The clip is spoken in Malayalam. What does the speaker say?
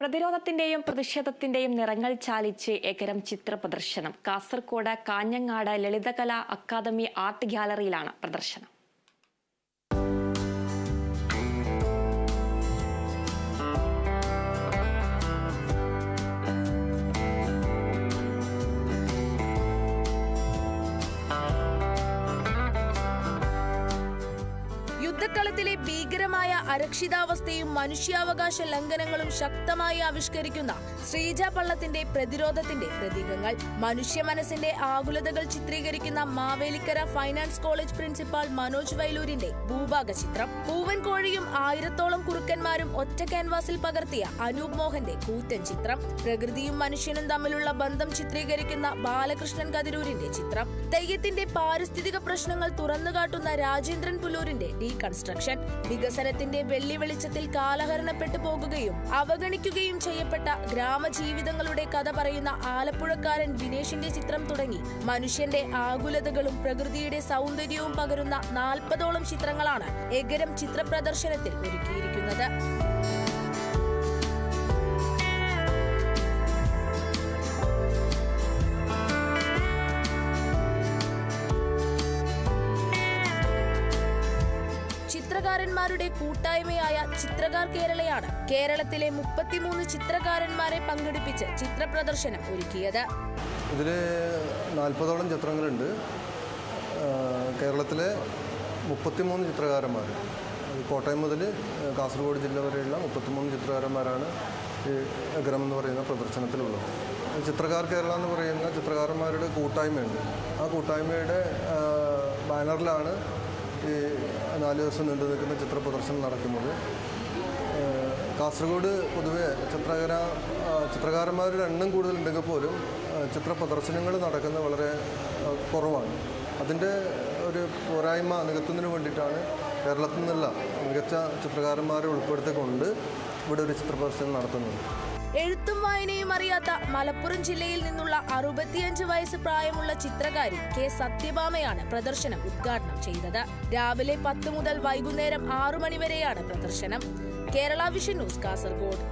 പ്രതിരോധത്തിന്റെയും പ്രതിഷേധത്തിന്റെയും നിറങ്ങൾ ചാലിച്ച് എകരം ചിത്ര പ്രദർശനം കാസർകോട് കാഞ്ഞങ്ങാട് ലളിതകലാ അക്കാദമി ആർട്ട് ഗ്യാലറിയിലാണ് പ്രദർശനം. യുദ്ധക്കളത്തിലെ ഭീകരമായ അരക്ഷിതാവസ്ഥയും മനുഷ്യാവകാശ ലംഘനങ്ങളും ശക്തമായി ആവിഷ്കരിക്കുന്ന ശ്രീജ പള്ളത്തിന്റെ പ്രതിരോധത്തിന്റെ പ്രതീകങ്ങൾ. മനുഷ്യ മനസ്സിന്റെ ആകുലതകൾ ചിത്രീകരിക്കുന്ന Mavelikara finance college principal Manoj വൈലൂരിന്റെ ഭൂഭാഗ ചിത്രം. പൂവൻകോഴിയും ആയിരത്തോളം കുറുക്കന്മാരും ഒറ്റ ക്യാൻവാസിൽ പകർത്തിയ അനൂപ് മോഹന്റെ കൂറ്റൻ ചിത്രം. പ്രകൃതിയും മനുഷ്യനും തമ്മിലുള്ള ബന്ധം ചിത്രീകരിക്കുന്ന ബാലകൃഷ്ണൻ കതിരൂരിന്റെ ചിത്രം. തെയ്യത്തിന്റെ പാരിസ്ഥിതിക പ്രശ്നങ്ങൾ തുറന്നുകാട്ടുന്ന രാജേന്ദ്രൻ പുല്ലൂരിന്റെ ഡീകൺസ്ട്രക്ഷൻ വികസനത്തിന്റെ വെള്ളി വെളിച്ചത്തിൽ കാലഹരണപ്പെട്ടു പോകുകയും അവഗണിക്കുകയും ചെയ്യപ്പെട്ട ഗ്രാമജീവിതങ്ങളുടെ കഥ പറയുന്ന ആലപ്പുഴക്കാരൻ ദിനേശിന്റെ ചിത്രം തുടങ്ങി. മനുഷ്യന്റെ ആകുലതകളും പ്രകൃതിയുടെ സൗന്ദര്യവും പകരുന്ന നാൽപ്പതോളം ചിത്രങ്ങളാണ് എഗരം ചിത്ര പ്രദർശനത്തിൽ ഒരുക്കിയിരിക്കുന്നത്. ചിത്രകാരന്മാരുടെ കൂട്ടായ്മയായ ചിത്രകാർ കേരളയാണ്. കേരളത്തിലെ മുപ്പത്തിമൂന്ന് ചിത്രകാരന്മാരെ പങ്കെടുപ്പിച്ച് ചിത്ര പ്രദർശനം ഒരുക്കിയത്. ഇതിൽ നാൽപ്പതോളം ചിത്രങ്ങളുണ്ട്. കേരളത്തിലെ മുപ്പത്തിമൂന്ന് ചിത്രകാരന്മാർ. കോട്ടയം മുതൽ കാസർഗോഡ് ജില്ല വരെയുള്ള മുപ്പത്തിമൂന്ന് ചിത്രകാരന്മാരാണ് ഈ അഗ്രം എന്ന് പറയുന്ന പ്രദർശനത്തിലുള്ളത്. ചിത്രകാർ കേരള എന്ന് പറയുന്ന ചിത്രകാരന്മാരുടെ കൂട്ടായ്മയുണ്ട്. ആ കൂട്ടായ്മയുടെ ബാനറിലാണ് ഈ നാല് ദിവസം നീണ്ടു നിൽക്കുന്ന ചിത്ര പ്രദർശനം നടക്കുന്നത്. കാസർഗോഡ് പൊതുവെ ചിത്രകര ചിത്രകാരന്മാരുടെ എണ്ണം കൂടുതലുണ്ടെങ്കിൽ പോലും ചിത്ര പ്രദർശനങ്ങൾ നടക്കുന്നത് വളരെ കുറവാണ്. അതിന്റെ ഒരു പോരായ്മ നികത്തുന്നതിന് വേണ്ടിയിട്ടാണ് കേരളത്തിൽ നിന്നുള്ള മികച്ച ചിത്രകാരന്മാരെ ഉൾപ്പെടുത്തിക്കൊണ്ട് ഇവിടെ ഒരു ചിത്ര പ്രദർശനം നടത്തുന്നത്. എഴുത്തും വായനയും അറിയാത്ത മലപ്പുറം ജില്ലയിൽ നിന്നുള്ള അറുപത്തിയഞ്ച് വയസ്സ് പ്രായമുള്ള ചിത്രകാരി കെ സത്യഭാമയാണ് പ്രദർശനം ഉദ്ഘാടനം ചെയ്തത്. രാവിലെ പത്ത് മുതൽ വൈകുന്നേരം ആറു മണിവരെയാണ് പ്രദർശനം. Kerala vision news Kasargod.